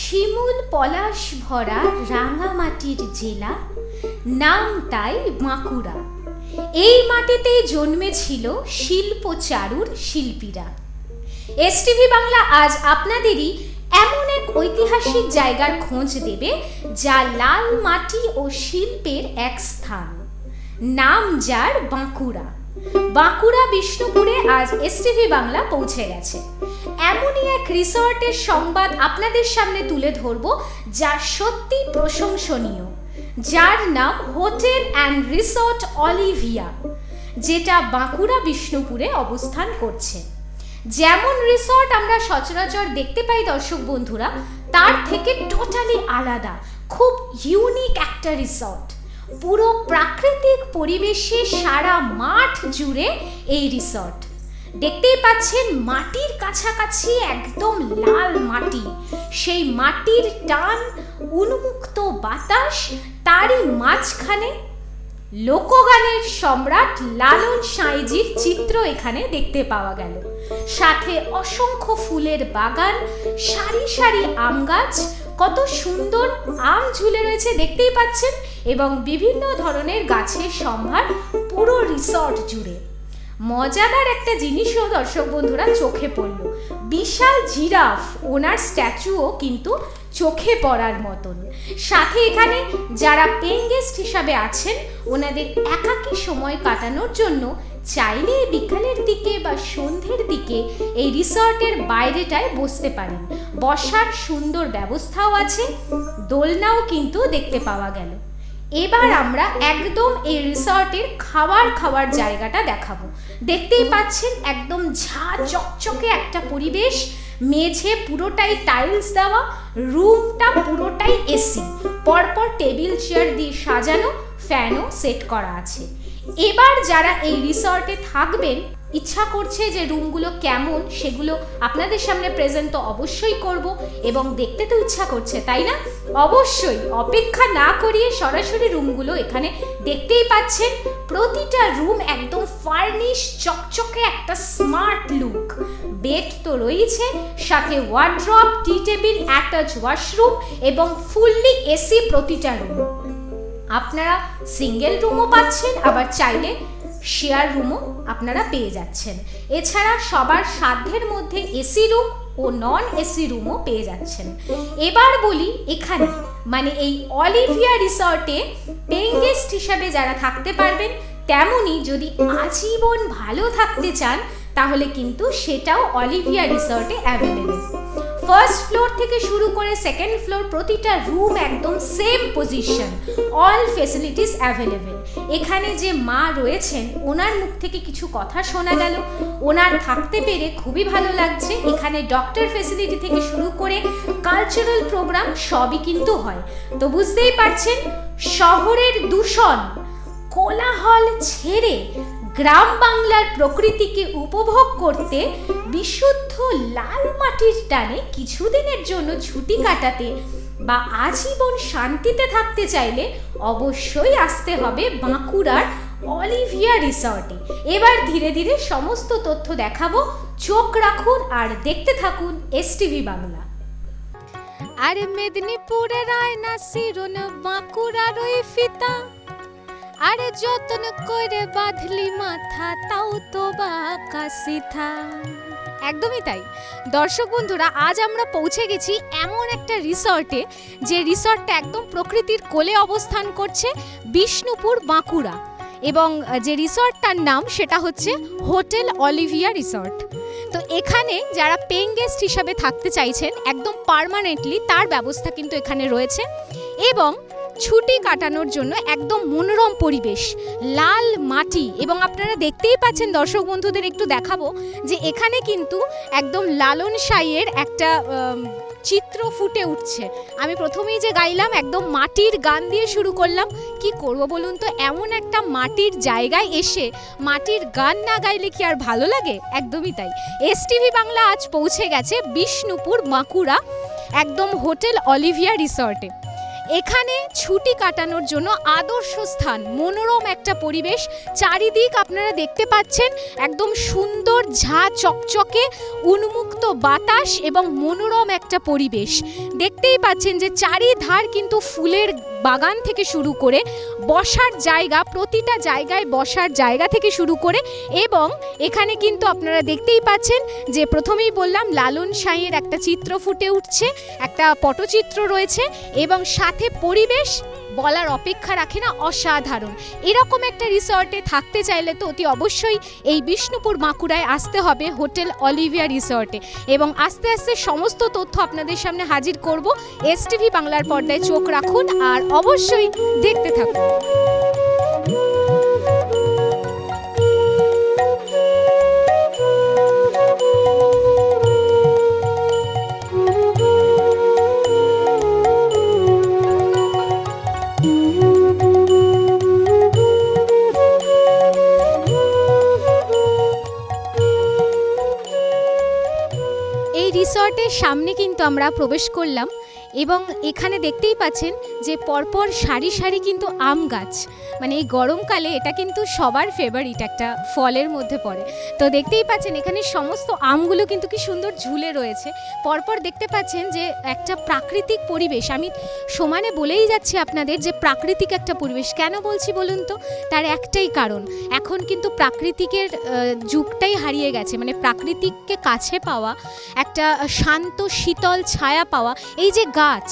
শিমুল পলাশ ভরা রাঙামাটির জেলা, নাম তাই বাঁকুড়া। এই মাটিতেই জন্মেছিল শিল্প চারুর শিল্পীরা এসটিভি বাংলা আজ আপনাদেরই এমন এক ঐতিহাসিক জায়গার খোঁজ দেবে, যা লাল মাটি ও শিল্পের এক স্থান। নাম যার বাঁকুড়া। বাঁকুড়া, বিষ্ণুপুরে আজ এসটিভি বাংলা পৌঁছে গেছে। এমনই এক রিসর্টের সংবাদ আপনাদের সামনে তুলে ধরব, যা সত্যি প্রশংসনীয়। যার নাম হোটেল অ্যান্ড রিসর্ট অলিভিয়া, যেটা বাঁকুড়া, বিষ্ণুপুরে অবস্থান করছে। যেমন রিসর্ট আমরা সচরাচর দেখতে পাই দর্শক বন্ধুরা, তার থেকে টোটালি আলাদা, খুব ইউনিক একটা রিসর্ট। পুরো প্রাকৃতিক পরিবেশে সারা মাঠ জুড়ে এই রিসর্ট দেখতেই পাচ্ছেন মাটির কাছাকাছি একদম লাল মাটি। সেই মাটির টান, উন্মুক্ত বাতাস, তারই মাঝখানে লোকগানের সম্রাট লালন সাঁইজির চিত্র এখানে দেখতে পাওয়া গেল। সাথে অসংখ্য ফুলের বাগান, সারি সারি আম গাছ কত সুন্দর আম ঝুলে রয়েছে, দেখতেই পাচ্ছেন? এবং বিভিন্ন ধরনের গাছের সম্ভার পুরো রিসর্ট জুড়ে। মজাদার একটা জিনিসও দর্শক বন্ধুরা চোখে পড়ল। বিশাল জিরাফ, ওনার স্ট্যাচুও কিন্তু চোখে পড়ার মতন। সাথে এখানে যারা পেন গেস্ট হিসাবে আছেন, ওনাদের একাকী সময় কাটানোর জন্য চাইলে বিকালের দিকে বা সন্ধ্যের দিকে এই রিসর্টের বাইরেটায় বসতে পারেন। বসার সুন্দর ব্যবস্থাও আছে, দোলনাও কিন্তু দেখতে পাওয়া গেল। এবার আমরা একদম এই রিসর্টের খাবার খাওয়ার জায়গাটা দেখাবো। দেখতেই পাচ্ছেন একদম ঝা চকচকে একটা পরিবেশ, মেঝে পুরোটাই টাইলস দেওয়া রুমটা পুরোটাই এসি পরপর টেবিল চেয়ার দিয়ে সাজানো ফ্যানও সেট করা আছে। এবার যারা এই রিসর্টে থাকবেন, ইচ্ছা করছে যে রুমগুলো কেমন, সেগুলো আপনাদের সামনে প্রেজেন্ট তো অবশ্যই করব এবং দেখতে তো ইচ্ছা করছে, তাই না? অবশ্যই, অপেক্ষা না করিয়ে সরাসরি রুমগুলো এখানে দেখতেই পাচ্ছেন। প্রতিটা রুম একদম ফার্নিশ, চকচকে একটা স্মার্ট লুক। বেড তো রয়েছে, সাথে ওয়ার্ড্রপ টি টেবিল অ্যাটাচ ওয়াশরুম এবং ফুললি এসি প্রতিটা রুম। আপনারা সিঙ্গেল রুমও পাচ্ছেন, আবার চাইলে শেয়ার রুমও আপনারা পেয়ে যাচ্ছেন। এছাড়া সবার সাধ্যের মধ্যে এসি রুম ও নন এসি রুমও পেয়ে যাচ্ছেন। এবার বলি এখানে মানে এই অলিভিয়া রিসর্টে পেইং গেস্ট হিসাবে যারা থাকতে পারবেন, তেমনই যদি আজীবন ভালো থাকতে চান, তাহলে কিন্তু সেটাও অলিভিয়া রিসর্টে অ্যাভেলেবেল ফার্স্ট ফ্লোর থেকে শুরু করে সেকেন্ড ফ্লোর প্রতিটা রুম একদম same position all facilities available এখানে যে মা রয়েছেন, ওনার মুখ থেকে কিছু কথা শোনা গেল। ওনার থাকতে পেরে খুবই ভালো লাগছে। এখানে ডক্টর ফেসিলিটি থেকে শুরু করে কালচারাল প্রোগ্রাম সবই কিন্তু হয়। তো বুঝতেই পারছেন, শহরের দূষণ কোলাহল ছেড়ে গ্রাম বাংলার প্রকৃতিকে উপভোগ করতে বিশুদ্ধ লাল মাটির টানে কিছুদিনের জন্য ছুটি কাটাতে বা আজীবন শান্তিতে থাকতে চাইলে অবশ্যই আসতে হবে বাঁকুড়ার অলিভিয়া রিসর্টে। এবার ধীরে ধীরে সমস্ত তথ্য দেখাবো। চোখ রাখুন আর দেখতে থাকুন এসটিভি বাংলা। আরে মেদিনীপুরের আয়না শিরোন বাঁকুড়ার ওই ফিতা। আরে যতন করে বাঁধলি মাথা, তাও তো বাঁকা সিথা একদমই তাই। দর্শক বন্ধুরা, আজ আমরা পৌঁছে গেছি এমন একটা রিসর্টে, যে রিসর্টটা একদম প্রকৃতির কোলে অবস্থান করছে বিষ্ণুপুর বাঁকুড়া। এবং যে রিসর্টটার নাম সেটা হচ্ছে হোটেল অলিভিয়া রিসর্ট। তো এখানে যারা পেইং গেস্ট হিসাবে থাকতে চাইছেন, একদম পার্মানেন্টলি তার ব্যবস্থা কিন্তু এখানে রয়েছে। এবং ছুটি কাটানোর জন্য একদম মনোরম পরিবেশ, লাল মাটি এবং আপনারা দেখতেই পাচ্ছেন দর্শক বন্ধুদের একটু দেখাবো যে এখানে কিন্তু একদম লালন সাইয়ের একটা চিত্র ফুটে উঠছে। আমি প্রথমেই যে গাইলাম, একদম মাটির গান দিয়ে শুরু করলাম। কি করব বলুন তো? এমন একটা মাটির জায়গায় এসে মাটির গান না গাইলে কি আর ভালো লাগে? একদমই তাই। এস টিভি বাংলা আজ পৌঁছে গেছে বিষ্ণুপুর বাঁকুড়া একদম হোটেল অলিভিয়া রিসর্টে। এখানে ছুটি কাটানোর জন্য আদর্শ স্থান, মনোরম একটা পরিবেশ। চারিদিক আপনারা দেখতে পাচ্ছেন, একদম সুন্দর ঝা চকচকে, উন্মুক্ত বাতাস এবং মনোরম একটা পরিবেশ। দেখতেই পাচ্ছেন যে চারিধার কিন্তু ফুলের বাগান থেকে শুরু করে বসার জায়গা, প্রতিটা জায়গায় বসার জায়গা থেকে শুরু করে এবং এখানে কিন্তু আপনারা দেখতেই পাচ্ছেন যে প্রথমেই বললাম লালন সাঁইয়ের একটা চিত্র ফুটে উঠছে, একটা পটচিত্র রয়েছে এবং সাথে পরিবেশ বলার অপেক্ষা রাখে না অসাধারণ। এরকম একটা রিসর্টে থাকতে চাইলে তো অতি অবশ্যই এই বিষ্ণুপুর বাঁকুড়ায় আসতে হবে হোটেল অলিভিয়া রিসর্টে। এবং আস্তে আস্তে সমস্ত তথ্য আপনাদের সামনে হাজির করব এস টিভি বাংলার পর্দায়। চোখ রাখুন আর অবশ্যই দেখতে থাকুন। রিসর্টের সামনে কিন্তু আমরা প্রবেশ করলাম। এবং এখানে দেখতেই পাচ্ছেন যে পরপর সারি সারি কিন্তু আম গাছ। মানে এই গরমকালে এটা কিন্তু সবার ফেভারিট একটা ফলের মধ্যে পড়ে। তো দেখতেই পাচ্ছেন এখানে সমস্ত আমগুলো কিন্তু কি সুন্দর ঝুলে রয়েছে। পরপর দেখতে পাচ্ছেন যে একটা প্রাকৃতিক পরিবেশ। আমি সমানে বলেই যাচ্ছি আপনাদের যে প্রাকৃতিক একটা পরিবেশ। কেন বলছি বলুন তো? তার একটাই কারণ, এখন কিন্তু প্রাকৃতিকের যুগটাই হারিয়ে গেছে। মানে প্রাকৃতিককে কাছে পাওয়া, একটা শান্ত, শীতল ছায়া পাওয়া, এই যে গাছ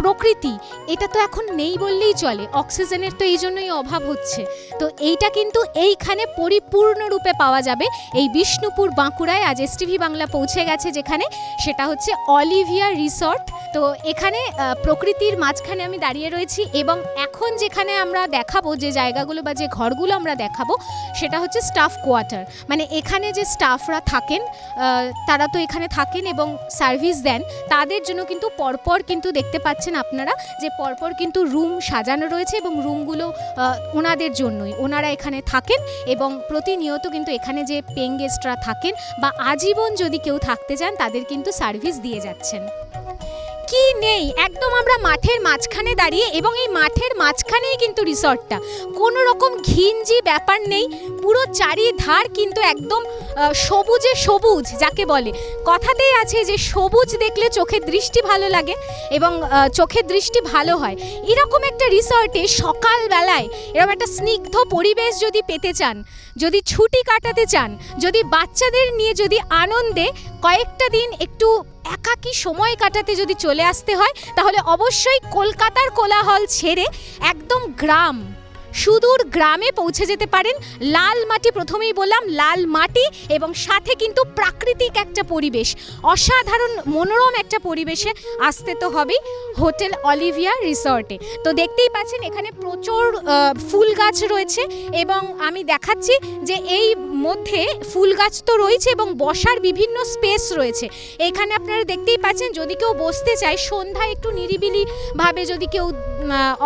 প্রকৃতি, এটা তো এখন নেই বললেই চলে, অক্সিজেনের তো এই জন্যই অভাব হচ্ছে। তো এইটা কিন্তু এইখানে পরিপূর্ণরূপে পাওয়া যাবে। এই বিষ্ণুপুর বাঁকুড়ায় আজ এস টিভি বাংলা পৌঁছে গেছে যেখানে, সেটা হচ্ছে অলিভিয়া রিসর্ট। তো এখানে প্রকৃতির মাঝখানে আমি দাঁড়িয়ে রয়েছি এবং এখন যেখানে আমরা দেখাবো যে জায়গাগুলো বা যে ঘরগুলো আমরা দেখাবো, সেটা হচ্ছে স্টাফ কোয়ার্টার। মানে এখানে যে স্টাফরা থাকেন তারা তো এখানে থাকেন এবং সার্ভিস দেন, তাদের জন্য কিন্তু পরপর কিন্তু দেখতে পাচ্ছেন আপনারা যে পরপর কিন্তু রুম সাজানো রয়েছে এবং রুমগুলো ওনাদের জন্যই। ওনারা এখানে থাকেন এবং প্রতিনিয়ত কিন্তু এখানে যে পেং গেস্টরা থাকেন বা আজীবন যদি কেউ থাকতে চান, তাদের কিন্তু সার্ভিস দিয়ে যাচ্ছেন। কি নেই? একদম আমরা মাঠের মাঝখানে দাঁড়িয়ে এবং এই মাঠের মাঝখানেই কিন্তু রিসর্টটা। কোনো রকম ঘিঞ্জি ব্যাপার নেই, পুরো চারিধার কিন্তু একদম সবুজে সবুজ, যাকে বলে। কথাতেই আছে যে সবুজ দেখলে চোখের দৃষ্টি ভালো লাগে এবং চোখের দৃষ্টি ভালো হয়। এরকম একটা রিসর্টে সকালবেলায় এরকম একটা স্নিগ্ধ পরিবেশ যদি পেতে চান যদি ছুটি কাটাতে চান, যদি বাচ্চাদের নিয়ে যদি আনন্দে কয়েকটা দিন একটু একাকী সময় কাটাতে যদি চলে আসতে হয়, তাহলে অবশ্যই কলকাতার কোলাহল ছেড়ে একদম গ্রাম সুদূর গ্রামে পৌঁছে যেতে পারেন। লাল মাটি প্রথমেই বললাম, লাল মাটি এবং সাথে কিন্তু প্রাকৃতিক একটা পরিবেশ। অসাধারণ, মনোরম একটা পরিবেশে আসতে তো হবেই হোটেল অলিভিয়া রিসর্টে। তো দেখতেই পাচ্ছেন, এখানে প্রচুর ফুল গাছ রয়েছে এবং আমি দেখাচ্ছি যে এই মধ্যে ফুল গাছ তো রয়েছে এবং বসার বিভিন্ন স্পেস রয়েছে। এখানে আপনারা দেখতেই পাচ্ছেন, যদি কেউ বসতে চায়, সন্ধ্যায় একটু নিরিবিলিভাবে যদি কেউ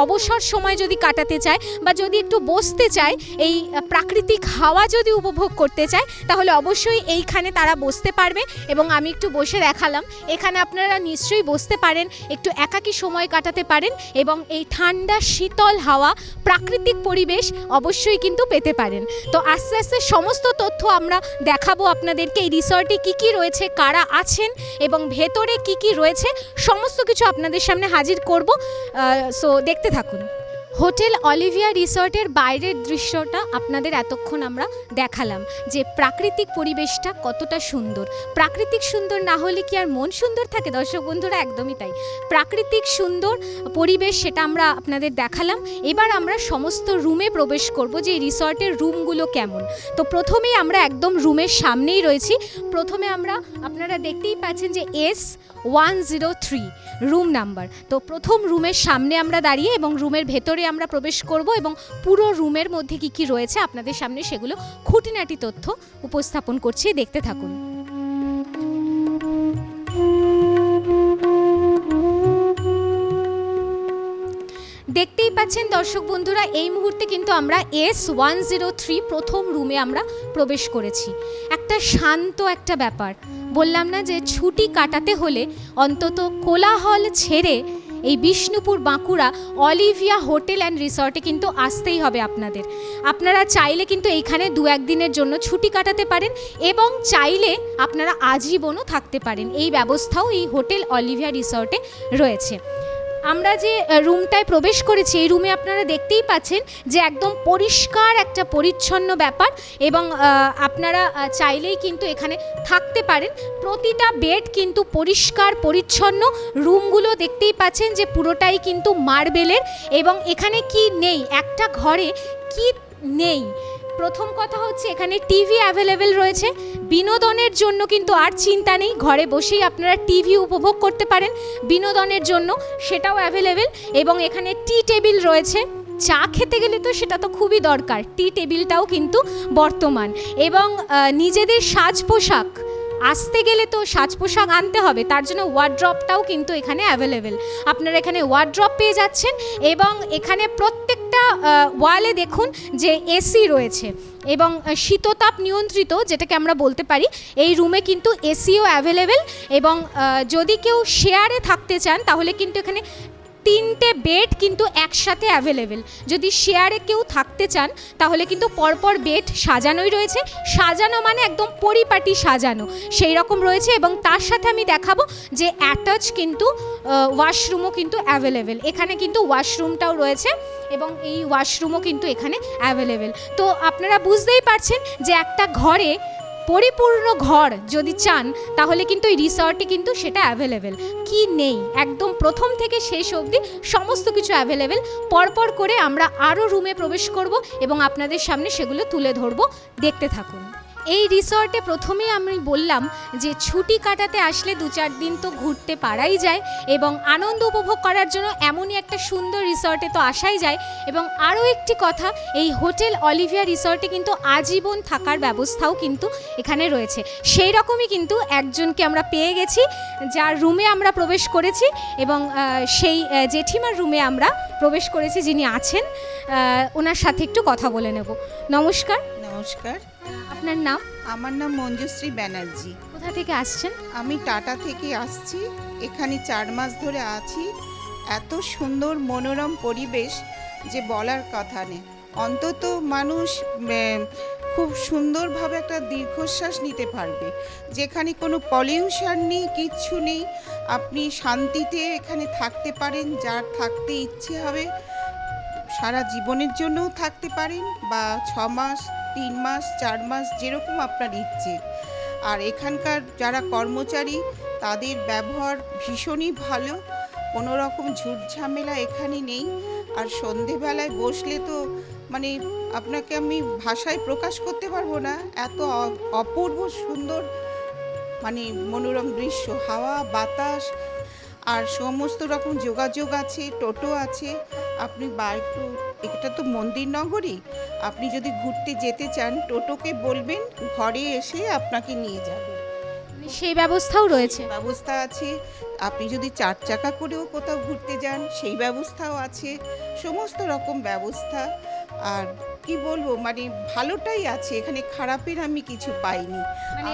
অবসর সময় যদি কাটাতে চায় বা যদি একটু বসতে চায়, এই প্রাকৃতিক হাওয়া যদি উপভোগ করতে চায়, তাহলে অবশ্যই এইখানে তারা বসতে পারবে এবং আমি একটু বসে দেখালাম। এখানে আপনারা নিশ্চয়ই বসতে পারেন, একটু একাকী সময় কাটাতে পারেন এবং এই ঠান্ডা, শীতল হাওয়া, প্রাকৃতিক পরিবেশ অবশ্যই কিন্তু পেতে পারেন। তো আস্তে আস্তে সমস্ত তথ্য আমরা দেখাবো আপনাদেরকে। এই রিসর্টে কি কি রয়েছে, কারা আছেন এবং ভেতরে কি কি রয়েছে, সমস্ত কিছু আপনাদের সামনে হাজির করব। সো দেখতে থাকুন। হোটেল অলিভিয়া রিসর্টের বাইরের দৃশ্যটা আপনাদের এতক্ষণ আমরা দেখালাম যে প্রাকৃতিক পরিবেশটা কতটা সুন্দর। প্রাকৃতিক সুন্দর না হলে কি আর মন সুন্দর থাকে? দর্শক বন্ধুরা, একদমই তাই। প্রাকৃতিক সুন্দর পরিবেশ সেটা আমরা আপনাদের দেখালাম। এবার আমরা সমস্ত রুমে প্রবেশ করব যে রিসর্টের রুমগুলো কেমন। তো প্রথমেই আমরা একদম রুমের সামনেই রয়েছি। প্রথমে আমরা, আপনারা দেখতেই পাচ্ছেন যে S one zero three, room number. তো প্রথম রুমের সামনে আমরা দাঁড়িয়ে এবং রুমের ভেতরে আমরা প্রবেশ করব এবং পুরো রুমের মধ্যে কি কি রয়েছে আপনাদের সামনে সেগুলো খুঁটিনাটি তথ্য উপস্থাপন করছি। দেখতে থাকুন। দেখতেই পাচ্ছেন দর্শক বন্ধুরা, এই মুহূর্তে কিন্তু আমরা এস ওয়ান জিরো থ্রি প্রথম রুমে আমরা প্রবেশ করেছি। একটা শান্ত একটা ব্যাপার। বললাম না যে ছুটি কাটাতে হলে অন্তত কোলাহল ছেড়ে এই Bishnupur Bankura Olivia hotel and রিসর্টে কিন্তু আসতেই হবে আপনাদের। আপনারা চাইলে কিন্তু এইখানে দু একদিনের জন্য ছুটি কাটাতে পারেন এবং চাইলে আপনারা আজীবনও থাকতে পারেন। এই ব্যবস্থাও এই হোটেল অলিভিয়া রিসর্টে রয়েছে। আমরা যে রুমটায় প্রবেশ করেছি, এই রুমে আপনারা দেখতেই পাচ্ছেন যে একদম পরিষ্কার একটা পরিচ্ছন্ন ব্যাপার এবং আপনারা চাইলেই কিন্তু এখানে থাকতে পারেন। প্রতিটা বেড কিন্তু পরিষ্কার, পরিচ্ছন্ন। রুমগুলো দেখতেই পাচ্ছেন যে পুরোটাই কিন্তু মার্বেলের এবং এখানে কি নেই? একটা ঘরে কি নেই? প্রথম কথা হচ্ছে এখানে টিভি অ্যাভেলেবেল রয়েছে। বিনোদনের জন্য কিন্তু আর চিন্তা নেই। ঘরে বসেই আপনারা টিভি উপভোগ করতে পারেন। বিনোদনের জন্য সেটাও অ্যাভেলেবেল এবং এখানে টি টেবিল রয়েছে। চা খেতে গেলে তো সেটা তো খুবই দরকার। টি টেবিলটাও কিন্তু বর্তমান। এবং নিজেদের সাজ পোশাক আসতে গেলে তো সাজ পোশাক আনতে হবে, তার জন্য ওয়ার্ড্রপটাও কিন্তু এখানে অ্যাভেলেবেল আপনারা এখানে ওয়ার্ড্রপ পেয়ে যাচ্ছেন এবং এখানে প্রত্যেকটা ওয়ালে দেখুন যে এসি রয়েছে এবং শীততাপ নিয়ন্ত্রিত, যেটাকে আমরা বলতে পারি, এই রুমে কিন্তু এসিও অ্যাভেলেবেল এবং যদি কেউ শেয়ারে থাকতে চান, তাহলে কিন্তু এখানে তিনটে বেড কিন্তু একসাথে অ্যাভেলেবেল যদি শেয়ারে কেউ থাকতে চান, তাহলে কিন্তু পরপর বেড সাজানোই রয়েছে। সাজানো মানে একদম পরিপাটি সাজানো। সেই রকম রয়েছে এবং তার সাথে আমি দেখাবো যে অ্যাটাচ কিন্তু ওয়াশরুমও কিন্তু অ্যাভেলেবেল এখানে কিন্তু ওয়াশরুমটাও রয়েছে এবং এই ওয়াশরুমও কিন্তু এখানে অ্যাভেলেবেল তো আপনারা বুঝতেই পারছেন যে একটা ঘরে পরিপূর্ণ ঘর যদি চান, তাহলে কিন্তু এই রিসর্টে কিন্তু সেটা অ্যাভেলেবেল কি নেই? একদম প্রথম থেকে শেষ অবধি সমস্ত কিছু অ্যাভেলেবেল পরপর করে আমরা আরও রুমে প্রবেশ করব এবং আপনাদের সামনে সেগুলো তুলে ধরবো। দেখতে থাকুন। এই রিসর্টে প্রথমেই আমি বললাম যে ছুটি কাটাতে আসলে দু চার দিন তো ঘুরতে পারাই যায় এবং আনন্দ উপভোগ করার জন্য এমনই একটা সুন্দর রিসর্টে তো আসাই যায়। এবং আরও একটি কথা, এই হোটেল অলিভিয়া রিসর্টে কিন্তু আজীবন থাকার ব্যবস্থাও কিন্তু এখানে রয়েছে। সেই রকমই কিন্তু একজনকে আমরা পেয়ে গেছি, যার রুমে আমরা প্রবেশ করেছি এবং সেই জেঠিমার রুমে আমরা প্রবেশ করেছি যিনি আছেন ওনার সাথে একটু কথা বলে নেব। নমস্কার। নমস্কার। আপনার নাম? আমার নাম মঞ্জুশ্রী ব্যানার্জি। কোথা থেকে আসছেন? আমি টাটা থেকে আসছি। এখানে চার মাস ধরে আছি। এত সুন্দর মনোরম পরিবেশ যে বলার কথা নেই। অন্তত মানুষ খুব সুন্দরভাবে একটা দীর্ঘশ্বাস নিতে পারবে। যেখানে কোনো পলিউশন নেই কিচ্ছু নেই। আপনি শান্তিতে এখানে থাকতে পারেন যার থাকতে ইচ্ছে হবে সারা জীবনের জন্যও থাকতে পারেন বা ছ মাস তিন মাস, চার মাস, যেরকম আপনার ইচ্ছে। আর এখানকার যারা কর্মচারী, তাদের ব্যবহার ভীষণই ভালো। কোনো রকম ঝামেলা এখানে নেই। আর সন্ধেবেলায় বসলে তো মানে আপনাকে আমি ভাষায় প্রকাশ করতে পারব না। এত অপূর্ব সুন্দর মানে মনোরম দৃশ্য। হাওয়া, বাতাস, আর সমস্ত রকম যোগাযোগ আছে, টোটো আছে। আপনি বা, একটু এটা তো মন্দির নগরী। আপনি যদি ঘুরতে যেতে চান টোটোকে বলবেন ঘরে এসে আপনাকে নিয়ে যাবে। মানে সেই ব্যবস্থাও রয়েছে? ব্যবস্থা আছে। আপনি যদি চার চাকা করেও কোথাও ঘুরতে যান সেই ব্যবস্থাও আছে। সমস্ত রকম ব্যবস্থা। আর কি বলব মানে ভালোটাই আছে, এখানে খারাপের আমি কিছু পাইনি। মানে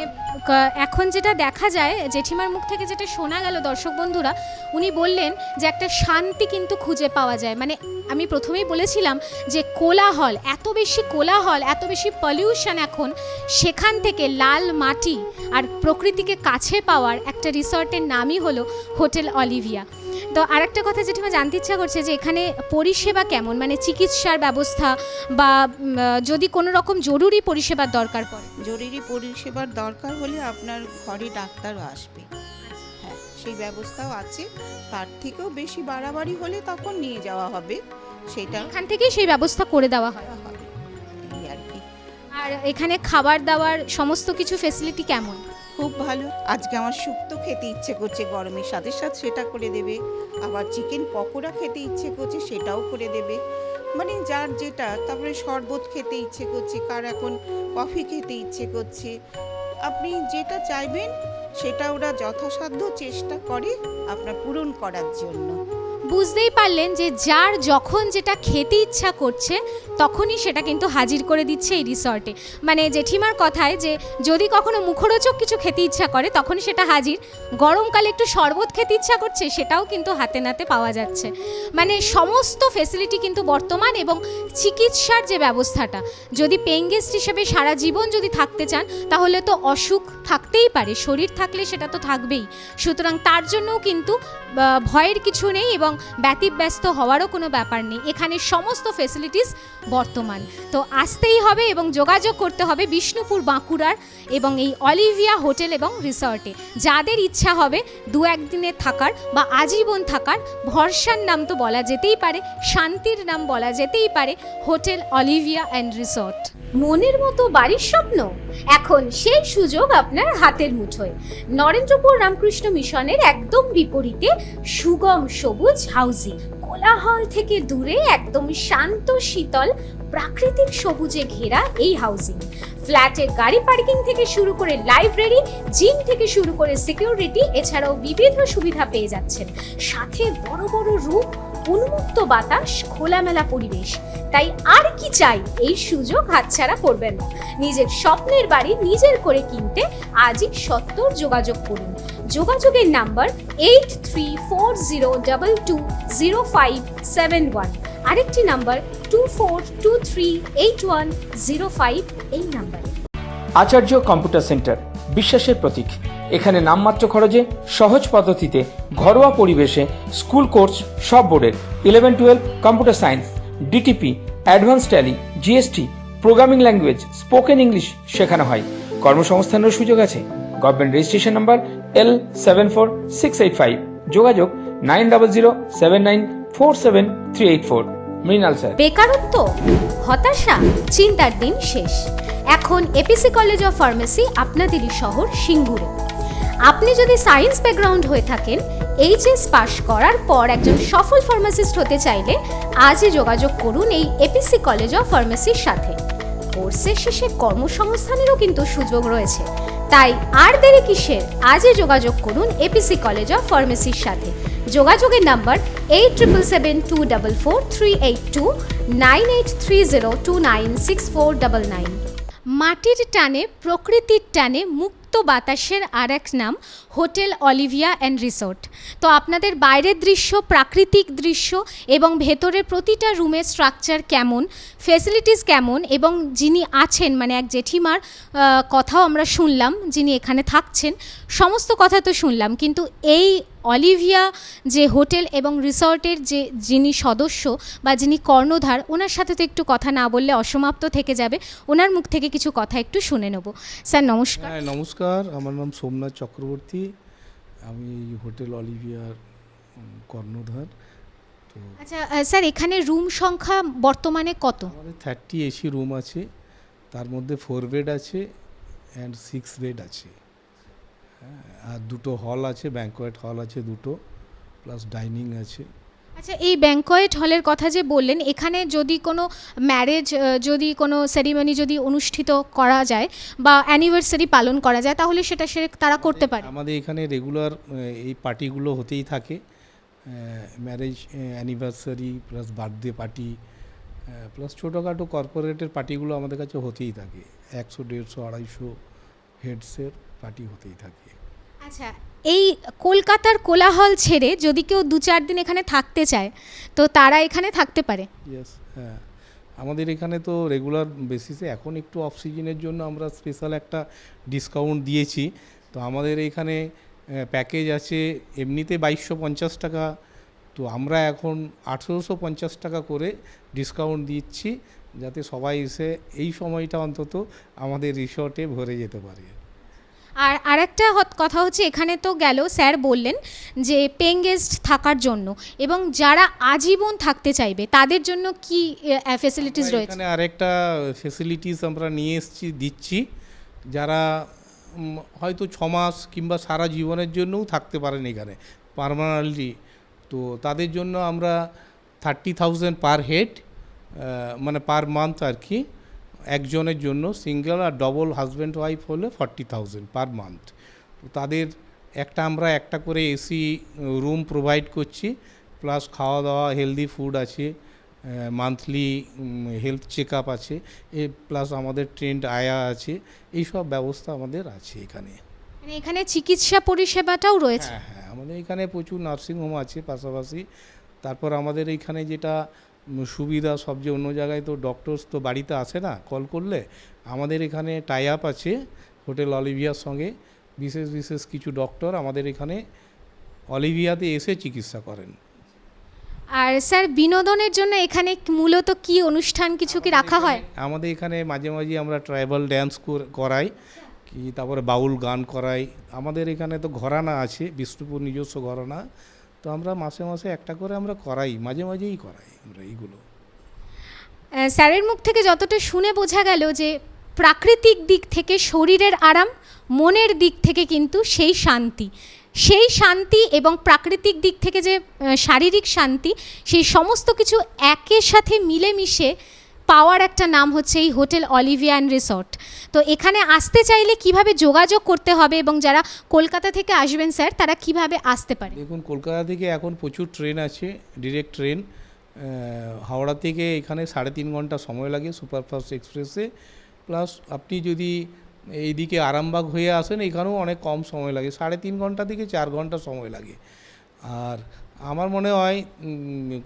এখন যেটা দেখা যায়, জেঠিমার মুখ থেকে যেটা শোনা গেল দর্শক বন্ধুরা, উনি বললেন যে একটা শান্তি কিন্তু খুঁজে পাওয়া যায়। মানে আমি প্রথমেই বলেছিলাম যে কোলাহল, এত বেশি কোলাহল, এত বেশি পলিউশন এখন সেখান থেকে লাল মাটি আর প্রকৃতিকে কাছে পাওয়ার একটা রিসর্টের নামই হলো হোটেল অলিভিয়া। তো আরেকটা কথা যেটা জানতে ইচ্ছা করছে যে এখানে পরিষেবা কেমন? মানে চিকিৎসার ব্যবস্থা বা যদি কোনো রকম জরুরি পরিষেবার দরকার পড়ে। জরুরি পরিষেবার দরকার হলে আপনার ঘরে ডাক্তারও আসবে। হ্যাঁ সেই ব্যবস্থাও আছে। তার থেকেও বেশি বাড়াবাড়ি হলে তখন নিয়ে যাওয়া হবে। সেটা এখান থেকেই সেই ব্যবস্থা করে দেওয়া হয়। আর আর এখানে খাবার দাবার সমস্ত কিছু ফেসিলিটি কেমন? খুব ভালো। আজকে আমার খেতে ইচ্ছে করছে, গরমের সাথে সাথে সেটা করে দেবে। আবার চিকেন পকোড়া খেতে ইচ্ছে করছে, সেটাও করে দেবে। মানে যার যেটা, তারপরে শরবত খেতে ইচ্ছে করছে, কার এখন কফি খেতে ইচ্ছে করছে। আপনি যেটা চাইবেন, সেটা ওরা যথাসাধ্য চেষ্টা করে আপনার পূরণ করার জন্য। বুঝতেই পারলেন যে যার যখন যেটা খেতে ইচ্ছা করছে, তখনই সেটা কিন্তু হাজির করে দিচ্ছে এই রিসর্টে। মানে জেঠিমার কথায় যে যদি কখনো মুখরোচক কিছু খেতে ইচ্ছা করে, তখনই সেটা হাজির। গরমকালে একটু শরবত খেতে ইচ্ছা করছে, সেটাও কিন্তু হাতে নাতে পাওয়া যাচ্ছে। মানে সমস্ত ফেসিলিটি কিন্তু বর্তমান এবং চিকিৎসার যে ব্যবস্থাটা, যদি পেইং গেস্ট হিসেবে সারা জীবন যদি থাকতে চান, তাহলে তো অসুখ থাকতেই পারে, শরীর থাকলে সেটা তো থাকবেই। সুতরাং তার জন্যও কিন্তু ভয়ের কিছু নেই এবং ব্যতিব্যস্ত হওয়ারও কোনো ব্যাপার নেই। এখানে সমস্ত ফেসিলিটিস বর্তমান। তো আসতেই হবে এবং যোগাযোগ করতে হবে বিষ্ণুপুর বাঁকুড়ার এবং এই অলিভিয়া হোটেল এবং রিসর্টে। যাদের ইচ্ছা হবে দু একদিনের থাকার বা আজীবন থাকার, ভরসার নাম তো বলা যেতেই পারে, শান্তির নাম বলা যেতেই পারে হোটেল অলিভিয়া অ্যান্ড রিসর্ট। মনের মতো বাড়ির স্বপ্ন? এখন সেই সুযোগ আপনার হাতের মুঠোয়। নরেন্দ্রপুর রামকৃষ্ণ মিশনের একদম বিপরীতে সুগম সবুজ হাউজিং। কোলাহল থেকে দূরে একদম শান্ত, শীতল, প্রাকৃতিক সবুজে ঘেরা এই হাউজিং। ফ্ল্যাটের গাড়ি পার্কিং থেকে শুরু করে লাইব্রেরি, জিম থেকে শুরু করে সিকিউরিটি, এছাড়াও বিবিধ সুবিধা পেয়ে যাচ্ছেন। সাথে বড় বড় রূপ উন্মুক্ত বাতাস, খোলামেলা পরিবেশ। তাই আর কি চাই, এই সুযোগ হাতছাড়া করবেন না। নিজের স্বপ্নের বাড়ি নিজের করে কিনতে আজই সত্তর যোগাযোগ করুন। যোগাযোগের number eight three four zero double two zero five seven one আরেকটি number two four two three eight one zero five এই নাম্বারে। আচার্য কম্পিউটার সেন্টার, বিশ্বাসের প্রতীক। এখানে নামমাত্র খরচে, সহজ পদ্ধতিতে, ঘরোয়া পরিবেশে, স্কুল কোর্স, সব বোর্ডের eleven twelve computer science DTP advance Tally GST programming language spoken English শেখানো হয়। কর্মসংস্থানের সুযোগ আছে। Government registration number L seven four six eight five যোগাযোগ nine double zero seven nine four seven three eight four Mrinal sir. বেকারত্ব, হতাশা, চিন্তার দিন শেষ। এখন এপিসি কলেজ অফ ফার্মেসি আপনাদেরই শহর সিঙ্গুরে। আপনি যদি সায়েন্স ব্যাকগ্রাউন্ড হয়ে থাকেন এইচএস পাশ করার পর একজন সফল ফার্মাসিস্ট হতে চাইলে আজই যোগাযোগ করুন এই এপিসি কলেজ অফ ফার্মেসির সাথে। কোর্সের শেষে কর্মসংস্থানেরও কিন্তু সুযোগ রয়েছে। তাই আর দেরি কিসের আজই যোগাযোগ করুন এপিসি কলেজ অফ ফার্মেসির সাথে। যোগাযোগের number eight triple seven two double four three eight two nine eight three zero two nine six four double nine মাটির টানে, প্রকৃতির টানে মুক্ত বাতাসের আর এক নাম হোটেল অলিভিয়া অ্যান্ড রিসোর্ট। তো আপনাদের বাইরের দৃশ্য, প্রাকৃতিক দৃশ্য এবং ভেতরের প্রতিটা রুমের স্ট্রাকচার কেমন ফেসিলিটিস কেমন এবং যিনি আছেন মানে এক জেঠিমার কথাও আমরা শুনলাম, যিনি এখানে থাকছেন, সমস্ত কথা তো শুনলাম। কিন্তু এই অলিভিয়া যে হোটেল এবং রিসর্টের যে যিনি সদস্য বা যিনি কর্ণধার ওনার সাথে তো একটু কথা না বললে অসমাপ্ত থেকে যাবে। ওনার মুখ থেকে কিছু কথা একটু শুনে নেব। স্যার নমস্কার। হ্যাঁ নমস্কার। আমার নাম সোমনাথ চক্রবর্তী। আমি হোটেল অলিভিয়ার কর্ণধার। আচ্ছা স্যার এখানে রুম সংখ্যা বর্তমানে কত? আমাদের থার্টি এসি রুম আছে। তার মধ্যে ফোর বেড আছে অ্যান্ড সিক্স বেড আছে। আর দুটো হল আছে ব্যাঙ্কোয়েট হল আছে দুটো প্লাস ডাইনিং আছে। আচ্ছা এই ব্যাঙ্কয়েট হলের কথা যে বললেন এখানে যদি কোনো ম্যারেজ যদি কোনো সেরিমনি যদি অনুষ্ঠিত করা যায় বা অ্যানিভার্সারি পালন করা যায় তাহলে সেটা সে তারা করতে পারে। আমাদের এখানে রেগুলার এই পার্টিগুলো হতেই থাকে। Marriage anniversary plus birthday party plus ছোটোখাটো কর্পোরেটের পার্টিগুলো আমাদের কাছে হতেই থাকে। একশো দেড়শো আড়াইশো হেডসের পার্টি হতেই থাকে। আচ্ছা এই কলকাতার কোলাহল ছেড়ে যদি কেউ দু চার দিন এখানে থাকতে চায় তো তারা এখানে থাকতে পারে? ইয়েস হ্যাঁ। আমাদের এখানে তো রেগুলার বেসিসে এখন একটু অফ সিজনের জন্য আমরা স্পেশাল একটা ডিসকাউন্ট দিয়েছি। তো আমাদের এখানে প্যাকেজ আছে এমনিতে বাইশশো পঞ্চাশ টাকা। তো আমরা এখন আঠেরোশো পঞ্চাশ টাকা করে ডিসকাউন্ট দিচ্ছি যাতে সবাই এসে এই সময়টা অন্তত আমাদের রিসর্টে ভরে যেতে পারে। আর আরেকটা কথা হচ্ছে এখানে তো গেল স্যার বললেন যে পেং গেস্ট থাকার জন্য এবং যারা আজীবন থাকতে চাইবে তাদের জন্য কি ফেসিলিটিস রয়েছে? এখানে আরেকটা ফেসিলিটিস আমরা নিয়ে এসেছি দিচ্ছি। যারা হয়তো ছ মাস কিংবা সারা জীবনের জন্যও থাকতে পারেন এখানে পারমানেন্টলি তো তাদের জন্য আমরা থার্টি থাউজেন্ড পার হেড মানে পার মান্থ আর কি। একজনের জন্য সিঙ্গেল আর ডবল হাজব্যান্ড ওয়াইফ হলে ফর্টি থাউজেন্ড পার মান্থ তাদের একটা আমরা একটা করে এসি রুম প্রোভাইড করছি প্লাস খাওয়া দাওয়া হেলদি ফুড আছে মান্থলি হেলথ চেক আপ আছে এ প্লাস আমাদের ট্রেন্ড আয়া আছে এই সব ব্যবস্থা আমাদের আছে এখানে। মানে এখানে চিকিৎসা পরিষেবাটাও রয়েছে? হ্যাঁ হ্যাঁ আমাদের এখানে প্রচুর নার্সিংহোম আছে পাশাপাশি। তারপর আমাদের এইখানে যেটা সুবিধা সবচেয়ে অন্য জায়গায় তো ডক্টরস তো বাড়িতে আসে না কল করলে আমাদের এখানে টাই আপ আছে হোটেল অলিভিয়ার সঙ্গে। বিশেষ বিশেষ কিছু ডক্টর আমাদের এখানে অলিভিয়াতে এসে চিকিৎসা করেন। আর স্যার বিনোদনের জন্য এখানে মূলত কি অনুষ্ঠান কিছু কি রাখা হয়? আমাদের এখানে মাঝে মাঝে আমরা ট্রাইবাল ড্যান্স করাই কি তারপরে বাউল গান করাই। আমাদের এখানে তো ঘরানা আছে বিষ্ণুপুর নিজস্ব ঘরানা। আমরা মাসে মাসে একটা করে আমরা করাই, মাঝে মাঝেই করাই আমরা এইগুলো। স্যারের মুখ থেকে যতটা শুনে বোঝা গেল যে প্রাকৃতিক দিক থেকে শরীরের আরাম, মনের দিক থেকে কিন্তু সেই শান্তি। সেই শান্তি এবং প্রাকৃতিক দিক থেকে যে শারীরিক শান্তি, সেই সমস্ত কিছু একের সাথে মিলেমিশে পাওয়ার একটা নাম হচ্ছে এই হোটেল অলিভিয়ান রিসর্ট। তো এখানে আসতে চাইলে কীভাবে যোগাযোগ করতে হবে এবং যারা কলকাতা থেকে আসবেন স্যার, তারা কীভাবে আসতে পারে? দেখুন, কলকাতা থেকে এখন প্রচুর ট্রেন আছে ডিরেক্ট ট্রেন। হাওড়া থেকে এখানে সাড়ে তিন ঘণ্টা সময় লাগে সুপারফাস্ট এক্সপ্রেসে। প্লাস আপনি যদি এইদিকে আরামবাগ হয়ে আসেন, এখানেও অনেক কম সময় লাগে, সাড়ে তিন ঘণ্টা থেকে চার ঘণ্টা সময় লাগে। আর আমার মনে হয়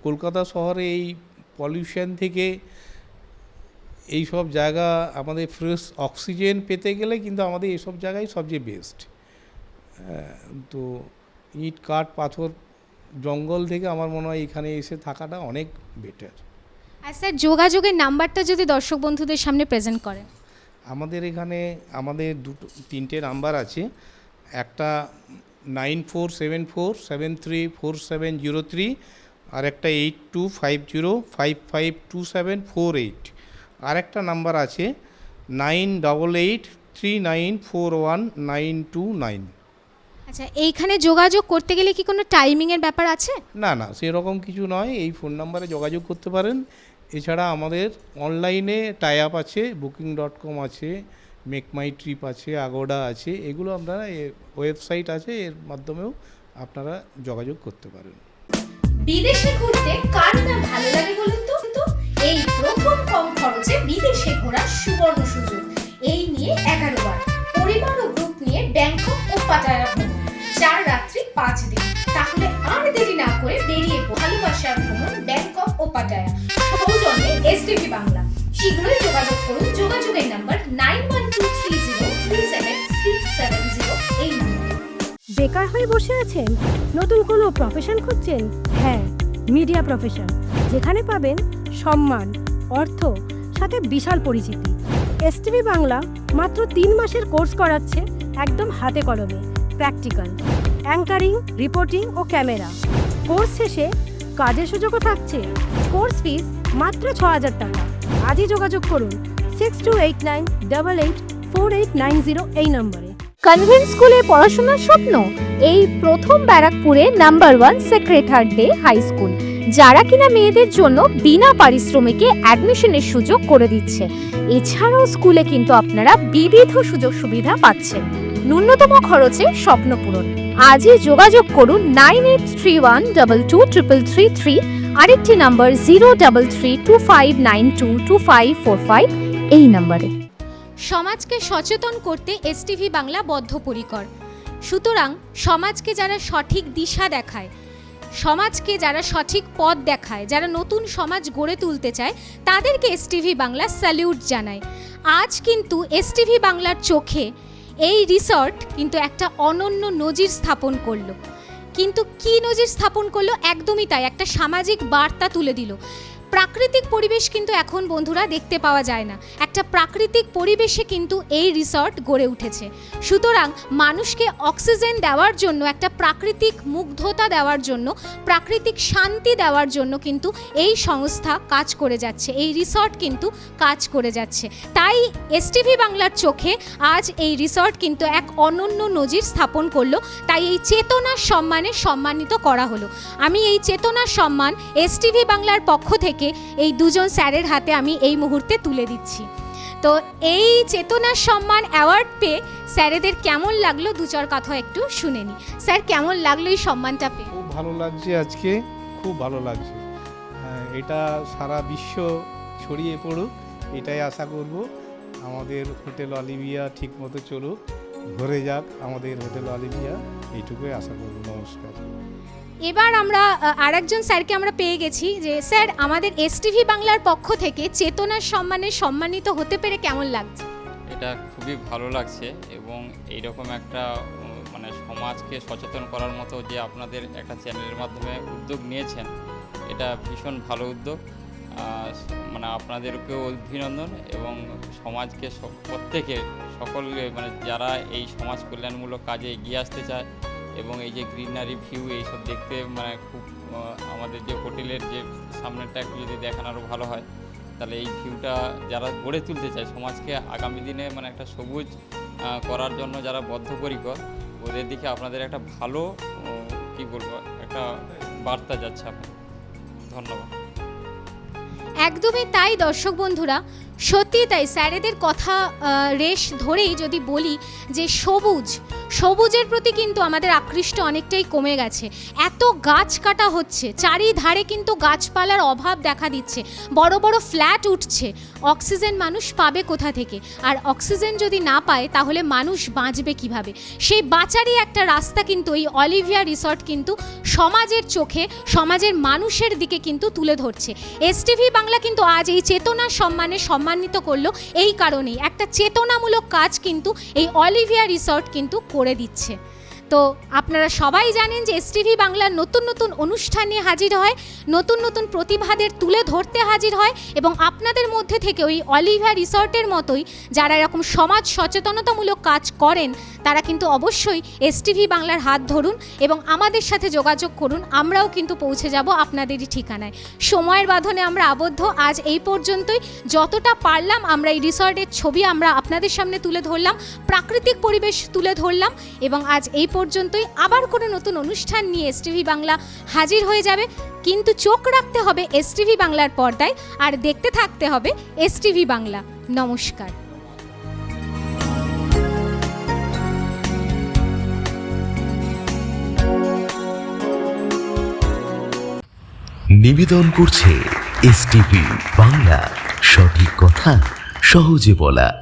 কলকাতা শহরে এই পলিউশন থেকে এই সব জায়গা আমাদের ফ্রেশ অক্সিজেন পেতে গেলে কিন্তু আমাদের এইসব জায়গায় সবচেয়ে বেস্ট তো ইট কাঠ পাথর জঙ্গল থেকে আমার মনে হয় এখানে এসে থাকাটা অনেক বেটার আর স্যার যোগাযোগের নাম্বারটা যদি দর্শক বন্ধুদের সামনে প্রেজেন্ট করেন। আমাদের এখানে আমাদের দুটো তিনটে নাম্বার আছে। একটা nine four seven four seven three four seven zero three আর একটা eight two five zero five five two seven four eight আর একটা নাম্বার আছে nine double eight three nine four one nine two nine. আচ্ছা এইখানে যোগাযোগ করতে গেলে কি কোনো টাইমিংয়ের ব্যাপার আছে? না না সেরকম কিছু নয়। এই ফোন নাম্বারে যোগাযোগ করতে পারেন। এছাড়া আমাদের অনলাইনে টাই আপ আছে বুকিং ডট কম আছে মেক মাই ট্রিপ আছে আগোডা আছে এগুলো আপনারা ওয়েবসাইট আছে এর মাধ্যমেও আপনারা যোগাযোগ করতে পারেন। বিদেশে ঘুরতে কার না ভালো লাগে? আছেন নতুন কোনো প্রফেশন খুঁজছেন? হ্যাঁ মিডিয়া প্রফেশন যেখানে পাবেন সম্মান, অর্থ, সাথে বিশাল পরিচিতি। এসটিভি বাংলা মাত্র তিন মাসের কোর্স করাচ্ছে একদম হাতে কলমে প্র্যাকটিক্যাল অ্যাঙ্কারিং রিপোর্টিং ও ক্যামেরা কোর্স শেষে কাজের সুযোগও থাকছে। কোর্স ফিস মাত্র ছ হাজার টাকা। আজই যোগাযোগ করুন six two eight nine double eight four eight nine zero এই নম্বরে। কনভেন্ট স্কুলে পড়াশোনার স্বপ্ন? এই প্রথম ব্যারাকপুরে number one sacred heart day high school, যারা কিনা মেয়েদের জন্য বিনা পারিশ্রমিকে অ্যাডমিশনের সুযোগ করে দিচ্ছে। এছাড়াও স্কুলে কিন্তু আপনারা বিবিধ সুযোগ সুবিধা পাচ্ছেন। ন্যূনতম খরচে স্বপ্ন পূরণ। আজই যোগাযোগ করুন nine eight three one double two triple three three, আরেকটি number zero double three two five nine two two five four five, এই নাম্বারে। সমাজকে সচেতন করতে এসটিভি বাংলা বদ্ধপরিকর। সুতরাং সমাজকে যারা সঠিক দিশা দেখায়, সমাজকে যারা সঠিক পথ দেখায়, যারা নতুন সমাজ গড়ে তুলতে চায়, তাদেরকে এসটিভি বাংলা স্যালিউট জানায়। আজ কিন্তু এসটিভি বাংলার চোখে এই রিসর্ট কিন্তু একটা অনন্য নজির স্থাপন করল। কিন্তু কি নজির স্থাপন করল? একদমই তাই, একটা সামাজিক বার্তা তুলে দিল। প্রাকৃতিক পরিবেশ কিন্তু এখন বন্ধুরা দেখতে পাওয়া যায় না। একটা প্রাকৃতিক পরিবেশে কিন্তু এই রিসর্ট গড়ে উঠেছে। সুতরাং মানুষকে অক্সিজেন দেওয়ার জন্য, একটা প্রাকৃতিক মুগ্ধতা দেওয়ার জন্য, প্রাকৃতিক শান্তি দেওয়ার জন্য কিন্তু এই সংস্থা কাজ করে যাচ্ছে। এই রিসর্ট কিন্তু কাজ করে যাচ্ছে। তাই এসটিভি বাংলার চোখে আজ এই রিসর্ট কিন্তু এক অনন্য নজির স্থাপন করল। তাই এই চেতনার সম্মানে সম্মানিত করা হলো। আমি এই চেতনার সম্মান এসটিভি বাংলার পক্ষ থেকে এই দুজন স্যারের হাতে আমি এই মুহূর্তে তুলে দিচ্ছি। তো এই চেতনার সম্মান অ্যাওয়ার্ড পেয়ে স্যারেদের কেমন লাগল দু চার কথা একটু শুনে নি। স্যার কেমন লাগল এই সম্মানটা পেয়ে? খুব ভালো লাগছে আজকে খুব ভালো লাগছে। হ্যাঁ, এটা সারা বিশ্ব ছড়িয়ে পড়ুক এটাই আশা করব। আমাদের হোটেল অলিভিয়া ঠিক মতো চলুক। ভরে যাক আমাদের হোটেল অলিভিয়া এইটুকুই আশা করব নমস্কার। এবার আমরা আরেকজন স্যারকে আমরা পেয়ে গেছি যে স্যার আমাদের এসটিভি বাংলার পক্ষ থেকে চেতনার সম্মানে সম্মানিত হতে পেরে কেমন লাগছে? এটা খুবই ভালো লাগছে এবং এইরকম একটা মানে সমাজকে সচেতন করার মতো যে আপনাদের একটা চ্যানেলের মাধ্যমে উদ্যোগ নিয়েছেন এটা ভীষণ ভালো উদ্যোগ। মানে আপনাদেরকেও অভিনন্দন এবং সমাজকে প্রত্যেকে সকলকে মানে যারা এই সমাজ কল্যাণমূলক কাজে এগিয়ে আসতে চায় এবং এই যে গ্রিনারি ভিউ এইসব দেখতে মানে খুব আমাদের যে হোটেলের যে সামনেটা একটু যদি দেখান আরও ভালো হয়, তাহলে এই ভিউটা যারা গড়ে তুলতে চায়, সমাজকে আগামী দিনে মানে একটা সবুজ করার জন্য যারা বদ্ধপরিকর, ওদের দিকে আপনাদের একটা ভালো কি বলব, একটা বার্তা যাচ্ছে আপনার ধন্যবাদ। একদমই তাই দর্শক বন্ধুরা। সত্যি তাই স্যারেদের কথা রেশ ধরেই যদি বলি যে সবুজ সবুজের প্রতি কিন্তু আমাদের আকৃষ্ট অনেকটাই কমে গেছে। এত গাছ কাটা হচ্ছে, চারিধারে কিন্তু গাছপালার অভাব দেখা দিচ্ছে, বড় বড় ফ্ল্যাট উঠছে। অক্সিজেন মানুষ পাবে কোথা থেকে? আর অক্সিজেন যদি না পায়, তাহলে মানুষ বাঁচবে কীভাবে? সেই বাঁচারই একটা রাস্তা কিন্তু এই অলিভিয়া রিসর্ট কিন্তু সমাজের চোখে, সমাজের মানুষের দিকে কিন্তু তুলে ধরছে। এসটিভি বাংলা কিন্তু আজ এই চেতনা সম্মানে সম্মানিত করল এই কারণেই। একটা চেতনামূলক কাজ কিন্তু এই অলিভিয়া রিসর্ট কিন্তু করে দিচ্ছে। তো আপনারা সবাই জানেন যে এসটিভি বাংলার নতুন নতুন অনুষ্ঠান নিয়ে হাজির হয়, নতুন নতুন প্রতিভাদের তুলে ধরতে হাজির হয় এবং আপনাদের মধ্যে থেকে ওই অলিভিয়া রিসর্টের মতোই যারা এরকম সমাজ সচেতনতামূলক কাজ করেন, তারা কিন্তু অবশ্যই এসটিভি বাংলার হাত ধরুন এবং আমাদের সাথে যোগাযোগ করুন, আমরাও কিন্তু পৌঁছে যাব আপনাদেরই ঠিকানায়। সময়ের বাঁধনে আমরা আবদ্ধ, আজ এই পর্যন্তই। যতটা পারলাম আমরা এই রিসর্টের ছবি আমরা আপনাদের সামনে তুলে ধরলাম, প্রাকৃতিক পরিবেশ তুলে ধরলাম এবং আজ এই পর্যন্তই আবার কোনো নতুন অনুষ্ঠান নিয়ে এসটিভি বাংলা হাজির হয়ে যাবে। কিন্তু চোখ রাখতে হবে এসটিভি বাংলার পর্দায় আর দেখতে থাকতে হবে এসটিভি বাংলা। নমস্কার। নিবেদন করছে এস বাংলা সঠিক কথা সহজে বলা।